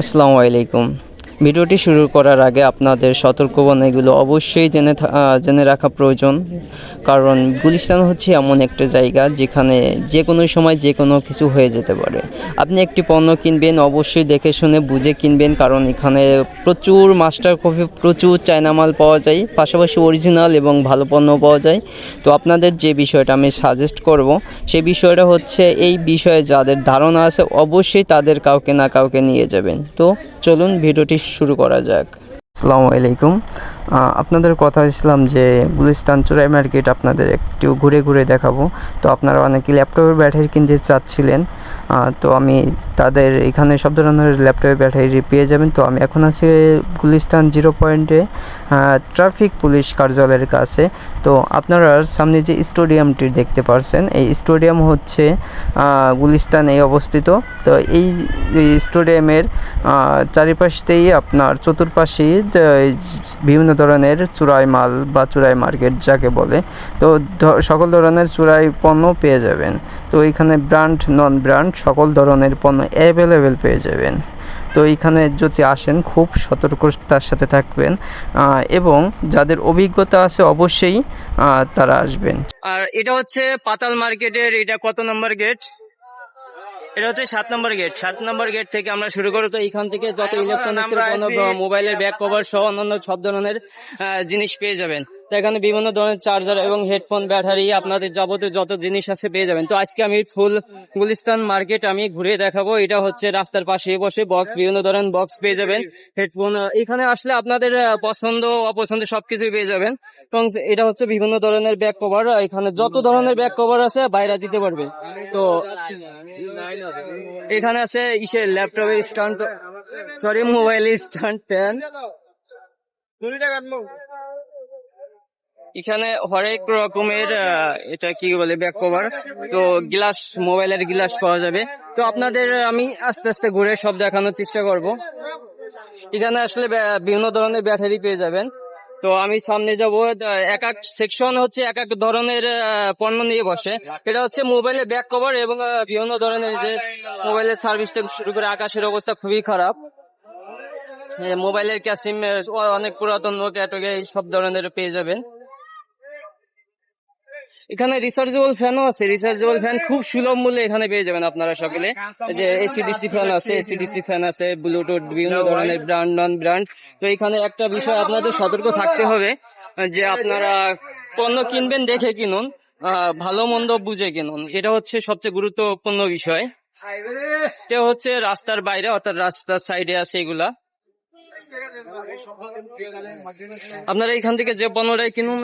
আসসালামু আলাইকুম। ভিডিওটি শুরু করার আগে আপনাদের সতর্কবাণীগুলো অবশ্যই জেনে জেনে রাখা প্রয়োজন। কারণ গুলিস্তান হচ্ছে এমন একটা জায়গা যেখানে যে কোনো সময় যে কোনো কিছু হয়ে যেতে পারে। আপনি একটি পণ্য কিনবেন, অবশ্যই দেখে শুনে বুঝে কিনবেন, কারণ এখানে প্রচুর মাস্টার কফি প্রচুর চায়না মাল পাওয়া যায়, পাশাপাশি অরিজিনাল এবং ভালো পণ্য পাওয়া যায়। তো আপনাদের যে বিষয়টা আমি সাজেস্ট করব সেই বিষয়টা হচ্ছে এই বিষয়ে যাদের ধারণা আছে, অবশ্যই তাদের কাউকে না কাউকে নিয়ে যাবেন। তো চলুন ভিডিওটি শুরু করা যাক। আসসালামু আলাইকুম। আপনাদের কথা ছিলাম যে গুলিস্তান চোরাই মার্কেট আপনাদের একটু ঘুরে ঘুরে দেখাবো। তো আপনারা অনেকে ল্যাপটপের ব্যাটারি কিনতে চাচ্ছিলেন তো আমি তাদের এখানে সব ধরনের ল্যাপটপের ব্যাটারি পেয়ে যাবেন। তো আমি এখন আছি গুলিস্তান জিরো পয়েন্টে ট্রাফিক পুলিশ কার্যালয়ের কাছে। তো আপনারা সামনে যে স্টেডিয়ামটি দেখতে পারছেন এই স্টেডিয়াম হচ্ছে গুলিস্তানে অবস্থিত। তো এই এই স্টেডিয়ামের চারিপাশতেই আপনার চতুর্পাশেই আহ, বিভিন্ন ধরনের চুরাই মাল বা চুরাই মার্কেট যাকে বলে, তো সকল ধরনের চুরাই পণ্য পেয়ে যাবেন। তো এখানে ব্র্যান্ড নন ব্র্যান্ড সকল ধরনের পণ্য অ্যাভেলেবেল পেয়ে যাবেন। তো এইখানে যদি আসেন, খুব সতর্কতার সাথে থাকবেন এবং যাদের অভিজ্ঞতা আছে অবশ্যই তারা আসবেন। আর এটা হচ্ছে পাতাল মার্কেটের, এটা কত নম্বর গেট? এটা হচ্ছে সাত নম্বর গেট। সাত নম্বর গেট থেকে আমরা শুরু করি তো এখান থেকে যত ইলেকট্রনিক্স মোবাইলের ব্যাক কভার সহ অন্যান্য সব ধরনের জিনিস পেয়ে যাবেন। এখানে বিভিন্ন ধরনের চার্জার এবং হেডফোন ব্যাটারি আপনাদের যাবতীয় যত জিনিস আছে পেয়ে যাবেন। তো আজকে আমি ফুল গুলিস্তান মার্কেট আমি ঘুরে দেখাবো। এটা হচ্ছে রাস্তার পাশে বসে বক্স বিভিন্ন ধরনের বক্স পেয়ে যাবেন। হেডফোন এখানে আসলে আপনাদের পছন্দ অপছন্দ সবকিছুই পেয়ে যাবেন। এবং এটা হচ্ছে বিভিন্ন ধরনের ব্যাক কভার এখানে যত ধরনের ব্যাক কভার আছে বাইরে দিতে পারবে। তো এখানে আছে ইসে ল্যাপটপের stand sorry mobile stand fan এখানে হরেক রকমের এটা কি বলে ব্যাক কভার তো গ্লাস মোবাইলের গ্লাস পাওয়া যাবে। তো আপনাদের, আমি আস্তে আস্তে ঘুরে সব দেখানোর চেষ্টা করব। এখানে আসলে বিভিন্ন ধরনের ব্যাটারি পেয়ে যাবেন। তো আমি সামনে যাব এক এক সেকশন হচ্ছে এক এক ধরনের পণ্য নিয়ে বসে। এটা হচ্ছে মোবাইলের ব্যাক কভার এবং বিভিন্ন ধরনের যে মোবাইলের সার্ভিস থেকে শুরু করে আকাশের অবস্থা খুবই খারাপ। মোবাইলের ক্যাসিম অনেক পুরাতন এই সব ধরনের পেয়ে যাবেন। এখানে রিচার্জেবল ফ্যানও আছে। রিচার্জেবল ফ্যান খুব সুলভ মূল্যে এখানে পেয়ে যাবেন আপনারা সকলে। এই যে এসিডিসি ফ্যান আছে এসিডিসি ফ্যান আছে ব্লুটুথ বিভিন্ন ধরনের ব্র্যান্ড নন ব্র্যান্ড তো এখানে একটা বিষয় আপনাদের সতর্ক থাকতে হবে যে আপনারা পণ্য কিনবেন দেখে কিনুন ভালো মন্দ বুঝে কিনুন। এটা হচ্ছে সবচেয়ে গুরুত্বপূর্ণ বিষয়। এটা হচ্ছে রাস্তার বাইরে অর্থাৎ রাস্তার সাইডে আছে এগুলা। আপনারা এখান থেকে যে পণ্যটাই কিনুন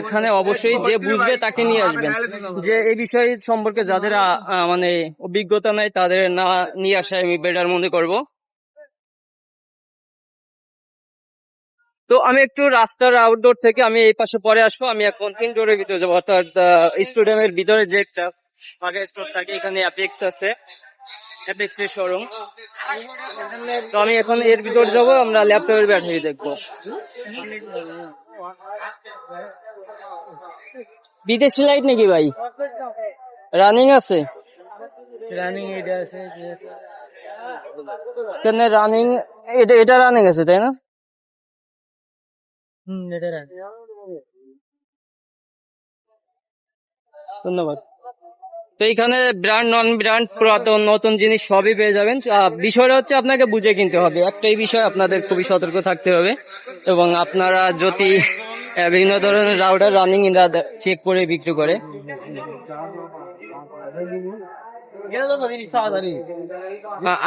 এখানে অবশ্যই যে বুঝবে তাকে নিয়ে আসবেন। যে এই বিষয় সম্পর্কে যাদের মানে অভিজ্ঞতা নাই, তাদের না নিয়ে আসা আমি বেটার মনে করব। তো আমি একটু রাস্তার আউটডোর থেকে আমি এই পাশে পরে আসব। আমি এখন ইনডোরের ভিতরে যাব, অর্থাৎ স্টেডিয়ামের ভিতরে যে একটা ফাঁকা স্টোর থাকে, এখানে অ্যাপেক্স আছে। শোরুম তো আমি এখন এর ভিতর যাব আমরা ল্যাপটপের ব্যাটারি দেখব। বিদেশি লাইট নাকি ভাই? রানিং আছে। রানিং এটা আছে কেন রানিং এটা এটা রানিং আছে তাই না? হুম এটা ধন্যবাদ। তো এখানে ব্র্যান্ড নন ব্র্যান্ড পুরাতন, নতুন জিনিস সবই পেয়ে যাবেন। বিষয়টা হচ্ছে আপনাকে বুঝে কিনতে হবে। একটাই বিষয়, আপনাদের খুবই সতর্ক থাকতে হবে। এবং আপনারা যদি বিভিন্ন ধরনের রাউডার রানিং চেক করে বিক্রি করে।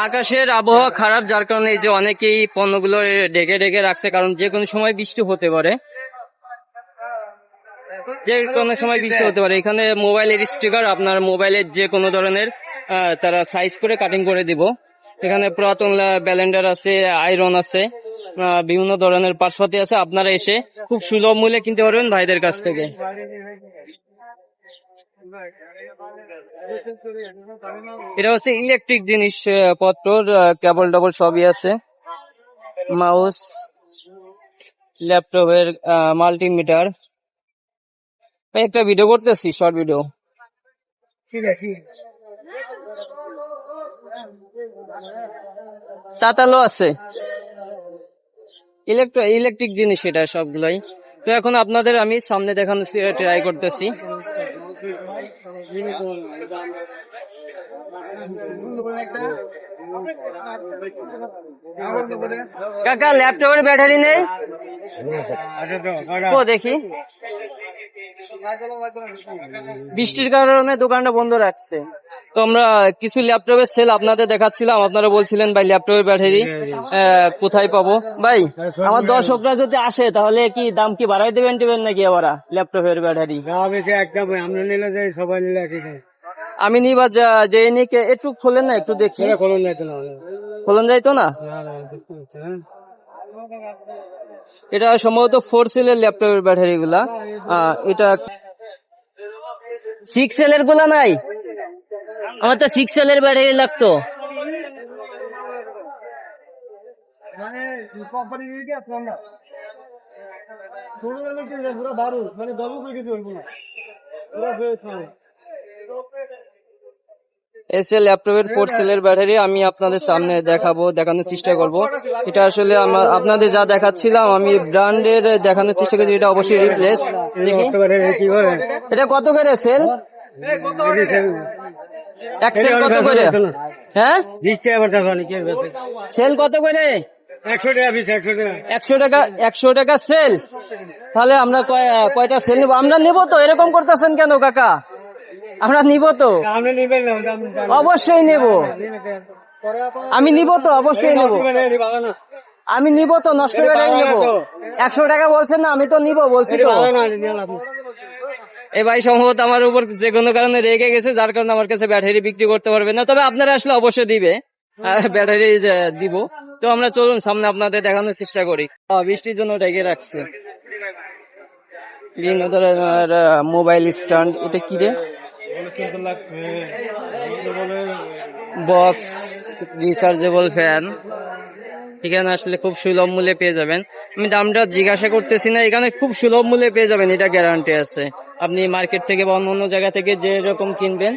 আকাশের আবহাওয়া খারাপ, যার কারণে এই যে অনেকেই পণ্যগুলো ডেকে ডেকে রাখছে, কারণ যে কোনো সময় বৃষ্টি হতে পারে। যে কোনো সময় বৃষ্টি হতে পারে। এখানে মোবাইলের স্টিকার আপনার মোবাইলের যে কোনো ধরনের তারা সাইজ করে কাটিং করে দিব। এখানে পুরাতন ব্যালেন্ডার আছে আয়রন আছে বিভিন্ন ধরনের পার্সপাতি আছে। আপনারা এসে খুব সুলভ মূল্যে কিনতে পারবেন ভাইদের কাছ থেকে। এটা হচ্ছে ইলেকট্রিক জিনিস পত্র কেবল ডবল সবই আছে। মাউস ল্যাপটপের মাল্টিমিটার একটা ভিডিও করতেছি শর্ট ভিডিও ঠিক আছে তাতালো আছে। ইলেকট্রো ইলেকট্রিক জিনিস এটা সবগুলোই। তো এখন আপনাদের আমি সামনে দেখানো ট্রাই করতেছি। কাকা ল্যাপটপের ব্যাটারি নেই? ও দেখি। বৃষ্টির কারণে দোকানটা বন্ধ রাখছে। তো আমরা কিছু ল্যাপটপের সেল আপনাদের দেখাচ্ছিলাম আপনারা বলছিলেন ভাই ল্যাপটপের ব্যাটারি কোথায় পাবো? ভাই আমার দর্শকরা যদি আসে তাহলে কি দাম কি বাড়াই দেবেন টিবেন নাকি আবার ল্যাপটপের ব্যাটারি? একদম আমরা নিলে যাই সবাই নিলে একই আমি নিবা যা- যে নিকে একটু খোলেন না একটু দেখি। খোলন যাইতো না খোলন যাইতো না? এটা সম্ভবত ফোর সেল সেলের ল্যাপটপের ব্যাটারি গুলা। এটা সিক্স সেলেরগুলা নাই? আমার তো সিক্স সেলের ব্যাটারি লাগতো। মানে এসএল ল্যাপটপের ফোর সেলের ব্যাটারি আমি আপনাদের সামনে দেখাবো দেখানোর চেষ্টা করব। এটা আসলে আমার আপনাদের যা দেখাচ্ছিলাম আমি ব্র্যান্ডের দেখানোর চেষ্টা করছি এটা অবশ্যই রিপ্লেস করে? এটা কত করে সেল এক সেল কত করে? হ্যাঁ? সেল কত করে? একশো টাকা একশো টাকা। সেল তাহলে আমরা কয়- কয়টা সেল নেব? আমরা নেব তো এরকম করতেছেন কেন কাকা? আমরা নিব তো। অবশ্যই নেব। আমি নিব তো অবশ্যই নেব। আমি নিব তো নষ্ট করে নেব। একশো টাকা বলছেন না আমি তো নিব বলছি তো। এই ভাই সম্ভবত আমার উপর যে কোনো কারণে রেগে গেছে যার কারণে আমার কাছে ব্যাটারি বিক্রি করতে পারবে না। তবে আপনারা আসলে অবশ্যই দিবে। ব্যাটারি দিব। তো আমরা চলুন সামনে আপনাদের দেখানোর চেষ্টা করি। বৃষ্টির জন্য রেগে রাখছে। বিভিন্ন ধরনের মোবাইল স্ট্যান্ড এটা কি রে? বক্স রিচার্জেবল ফ্যান এখানে আসলে খুব সুলভ মূল্যে পেয়ে যাবেন। আমি দামটা জিজ্ঞাসা করতেছি না, এখানে খুব সুলভ মূল্যে পেয়ে যাবেন, এটা গ্যারান্টি আছে। আপনি মার্কেট থেকে বা অন্য অন্য জায়গা থেকে যে রকম কিনবেন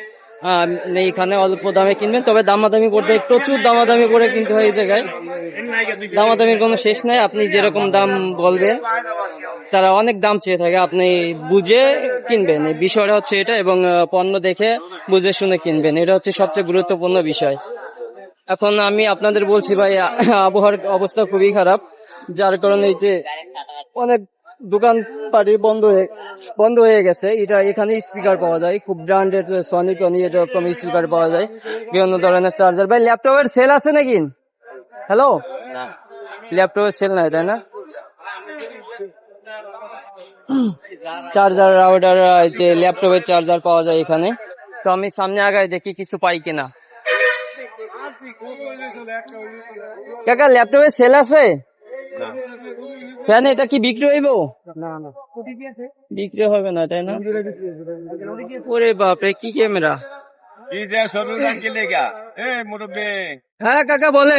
এইখানে অল্প দামে কিনবেন, তবে দামাদামি পড়তে প্রচুর দামাদামি করে কিনতে হয় এই জায়গায়। দামাদামির কোনো শেষ নাই, আপনি যেরকম দাম বলবেন। তারা অনেক দাম চেয়ে থাকে। আপনি বুঝে কিনবেন। এই বিষয়টা হচ্ছে এটা এবং পণ্য দেখে বুঝে শুনে কিনবেন। এটা হচ্ছে সবচেয়ে গুরুত্বপূর্ণ বিষয়। এখন আমি আপনাদের বলছি ভাই আবহাওয়ার অবস্থা খুবই খারাপ। যার কারণে এই যে অনেক দোকান পাটি বন্ধ হয়ে বন্ধ হয়ে গেছে। এটা এখানে স্পিকার পাওয়া যায়। খুব ব্র্যান্ডেড সনি টনি এরকম স্পিকার পাওয়া যায়। বিভিন্ন ধরনের চার্জার ভাই ল্যাপটপের সেল আছে নাকি? হ্যালো ল্যাপটপের সেল নাই তাই না? চার্জার রাউটার যে ল্যাপটপের চার্জার পাওয়া যায় এখানে। তো আমি সামনে আগায় দেখি কিছু পাই কিনা। কাকা ল্যাপটপে সেল আছে? ফ্যান এটা কি বিক্রি হইব? না না। বিক্রি হবে না তাই না? ওরে বাপরে কি ক্যামেরা? হ্যাঁ কাকা বলে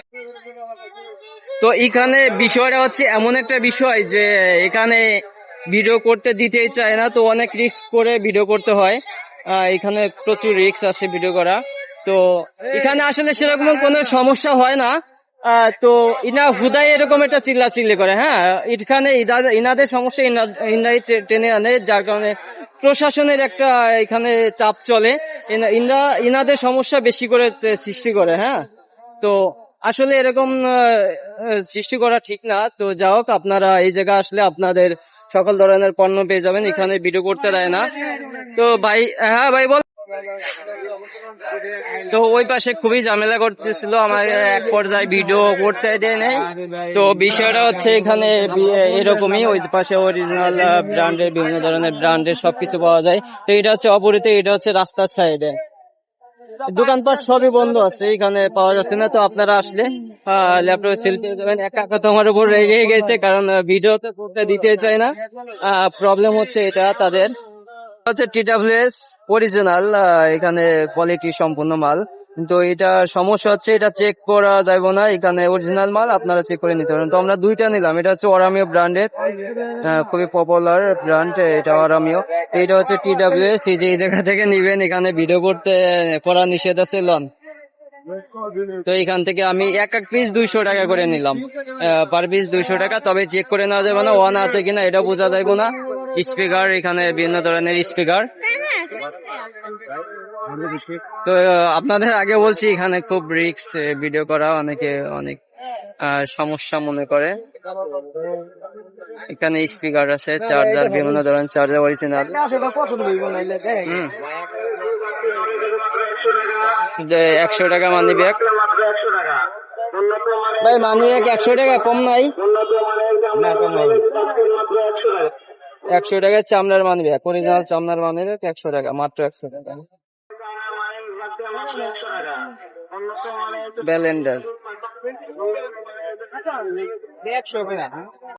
তো এখানে বিষয়টা হচ্ছে এমন একটা বিষয় যে এখানে ভিডিও করতে দিতেই চায় না, তো অনেক রিস্ক করে ভিডিও করতে হয়। এখানে প্রচুর রিস্ক আছে ভিডিও করা। তো এখানে আসলে সেরকম কোনো সমস্যা হয় না। তো ইনা হুদাই এরকম একটা চিল্লা চিল্লি করে হ্যাঁ? এখানে ইনাদের সমস্যা ইনা- ইনাই টে- টেনে আনে, যার কারণে প্রশাসনের একটা এখানে চাপ চলে। ইনা- ইনা- ইনাদের সমস্যা বেশি করে সৃষ্টি করে হ্যাঁ? তো আসলে এরকম সৃষ্টি করা ঠিক না। তো যা হোক, আপনারা এই জায়গা আসলে আপনাদের সকল ধরনের পণ্য পেয়ে যাবেন, এখানে ভিডিও করতে দেয় না। তো ভাই হ্যাঁ ভাই, বল। তো ওই পাশে খুবই ঝামেলা করতেছিল, আমার এক পর্যায়ে ভিডিও করতে দেয় নাই। তো বিষয়টা হচ্ছে এখানে এরকমই, ওই পাশে অরিজিনাল ব্র্যান্ডের বিভিন্ন ধরনের ব্র্যান্ডের সবকিছু পাওয়া যায়। তো এটা হচ্ছে অপরিতে এটা হচ্ছে রাস্তার সাইডে দোকানপাট সবই বন্ধ আছে এখানে পাওয়া যাচ্ছে না তো আপনারা আসলে। ল্যাপটপে সেল দেবেন একা এক কাকা তো উপর রেগে গেছে, কারণ ভিডিও তো করতে দিতে চায় না। প্রবলেম হচ্ছে এটা তাদের। হচ্ছে টিডাব্লিউএস অরিজিনাল এখানে কোয়ালিটি সম্পূর্ণ মাল। কিন্তু এটা সমস্যা হচ্ছে, এটা চেক করা যাবে না, এখানে অরিজিনাল মাল আপনারা চেক করে নিতে পারেন। তো আমরা দুইটা নিলাম, এটা হচ্ছে অরামিও ব্র্যান্ডের খুবই পপুলার ব্র্যান্ড এটা অরামিও এটা হচ্ছে টিডাব্লিউএস এই যে এই জায়গা থেকে নিবেন, এখানে ভিডিও করতে করা নিষেধ আছে, লন। তো এখান থেকে আমি এক এক পিস দুইশো টাকা করে নিলাম। পার পিস দুইশো টাকা, তবে চেক করে নেওয়া যাবে না ওয়ান আছে কিনা, এটা বোঝা যাবে না। স্পিকার এখানে বিভিন্ন ধরনের স্পিকার তো আপনাদের আগে বলছি, এখানে খুব রিক্স ভিডিও করা অনেকে অনেক সমস্যা মনে করে। এখানে স্পিকার আছে চার্জার বিভিন্ন ধরনের চার্জার অরিজিনাল যে একশো টাকা মানি ব্যাগ ভাই মানি ব্যাগ একশো টাকা কম নাই। একশো টাকা চামড়ার মানবে ব্যাগ অরিজিনাল চামড়ার মানবে একশো টাকা মাত্র একশো টাকা। ব্যালেন্ডার। একশো করে